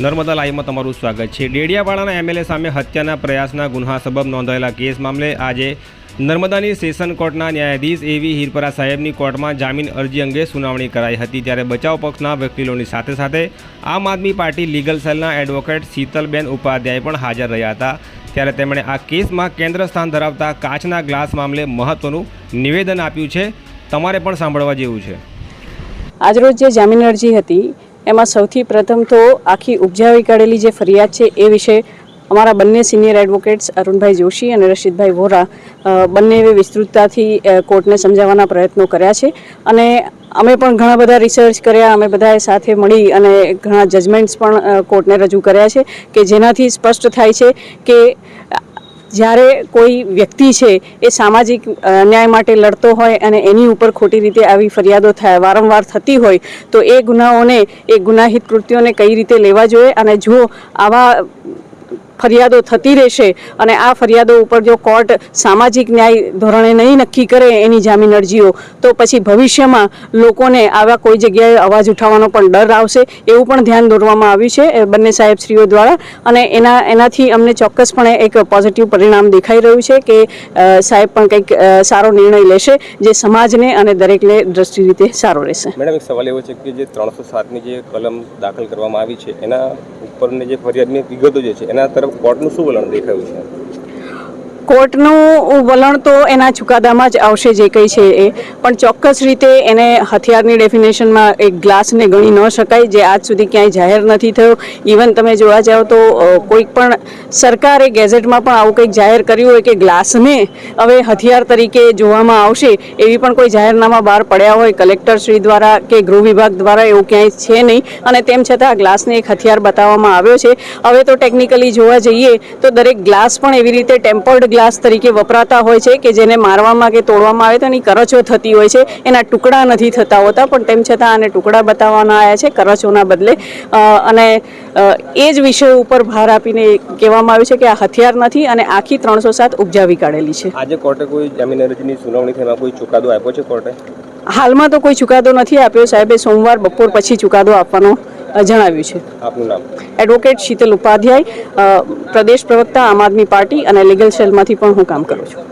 નર્મદા લાઈવમાં તમારું સ્વાગત છે. ડેડિયાવાડાના એમએલએ સામે હત્યાના પ્રયાસના ગુન્હા સબબ નોંધાયેલા કેસ મામલે આજે નર્મદાની સેશન કોર્ટના ન્યાયાધીશ એવી હિરપરા સાહેબની કોર્ટમાં જામીન અરજી અંગે સુનાવણી કરાઈ હતી. ત્યારે બચાવ પક્ષના વકીલોની સાથે સાથે આમ આદમી પાર્ટી લીગલ સેલના એડવોકેટ શીતલબેન ઉપાધ્યાય પણ હાજર રહ્યા હતા. ત્યારે તેમણે આ કેસમાં કેન્દ્ર સ્થાન ધરાવતા કાચના ગ્લાસ મામલે મહત્વનું નિવેદન આપ્યું છે. તમારે પણ સાંભળવા જેવું છે. આજરોજ જે જામીન અરજી હતી એમાં સૌથી પ્રથમ તો આખી ઉપજાવી કાઢેલી જે ફરિયાદ છે એ વિશે અમારા બંને સિનિયર એડવોકેટ્સ અરુણભાઈ જોશી અને રશીદભાઈ વોરા બંને બંનેએ વિસ્તૃતતાથી કોર્ટને સમજાવવાના પ્રયત્નો કર્યા છે. અને અમે પણ ઘણા બધા રિસર્ચ કર્યા, અમે બધાએ સાથે મળી અને ઘણા જજમેન્ટ્સ પણ કોર્ટને રજૂ કર્યા છે કે જેનાથી સ્પષ્ટ થાય છે કે જ્યારે કોઈ વ્યક્તિ છે એ સામાજિક ન્યાય માટે લડતો હોય અને એની ઉપર ખોટી રીતે આવી ફરિયાદો થાય, વારંવાર થતી હોય, તો એ ગુનાઓને, એ ગુનાહિત કૃત્યોને કઈ રીતે લેવા જોઈએ? અને જો આવા ફરિયાદો થતી રહેશે અને આ ફરિયાદો ઉપર જો કોર્ટ સામાજિક ન્યાય ધોરણે નહીં નક્કી કરે એની જામીન અરજીઓ, તો પછી ભવિષ્યમાં લોકોને આવા કોઈ જગ્યાએ અવાજ ઉઠાવવાનો પણ ડર આવશે એવું પણ ધ્યાન દોરવામાં આવ્યું છે બંને સાહેબશ્રીઓ દ્વારા. અને એના, એનાથી અમને ચોક્કસપણે એક પોઝિટિવ પરિણામ દેખાઈ રહ્યું છે કે સાહેબ પણ કંઈક સારો નિર્ણય લેશે, જે સમાજને અને દરેકને દ્રષ્ટિ રીતે સારો રહેશે. મેડમ, એક સવાલ એવો છે કે જે ત્રણસો સાતની જે કલમ દાખલ કરવામાં આવી છે, એના ઉપરની જે ફરિયાદની વિગતો જે છે એના તરફ કોર્ટનું શું વલણ દેખાયું છે? કોર્ટનું વલણ તો એના ચુકાદામાં જ આવશે જે કંઈ છે એ. પણ ચોક્કસ રીતે એને હથિયારની ડેફિનેશનમાં એક ગ્લાસને ગણી ન શકાય, જે આજ સુધી ક્યાંય જાહેર નથી થયો. ઇવન તમે જોવા જાઓ તો કોઈક પણ સરકારે ગેઝેટમાં પણ આવું કંઈક જાહેર કર્યું હોય કે ગ્લાસને હવે હથિયાર તરીકે જોવામાં આવશે, એવી પણ કોઈ જાહેરનામા બહાર પડ્યા હોય કલેક્ટરશ્રી દ્વારા કે ગૃહ વિભાગ દ્વારા, એવું ક્યાંય છે નહીં. અને તેમ છતાં ગ્લાસને એક હથિયાર બતાવવામાં આવ્યો છે. હવે તો ટેકનિકલી જોવા જઈએ તો દરેક ગ્લાસ પણ એવી રીતે ટેમ્પર્ડ ગ્લાસ તરીકે વપરાતા હોય છે કે જેને મારવામાં કે તોડવામાં આવે તો એની કરચો થતી હોય છે. એના ટુકડા નથી થતા હોતા પણ તેમ છતાં આને ટુકડા બતાવવાના આવ્યા છે કરચોના બદલે. અને એ જ વિષય ઉપર ભાર આપીને કહેવામાં આવ્યું છે કે આ હથિયાર નથી અને આખી ત્રણસો સાત ઉપજાવી કાઢેલી છે. આજે કોર્ટે કોઈ જામીન અરજીની સુનાવણી થઈ કોઈ ચુકાદો આપ્યો છે કોર્ટે? હાલમાં તો કોઈ ચુકાદો નથી આપ્યો. સાહેબે સોમવાર બપોર પછી ચુકાદો આપવાનો. જણાવ્યું છે. આપનું નામ? એડવોકેટ શીતલ ઉપાધ્યાય પ્રદેશ પ્રવક્તા આમ આદમી પાર્ટી અને લીગલ સેલમાંથી પણ હું કામ કરું છું.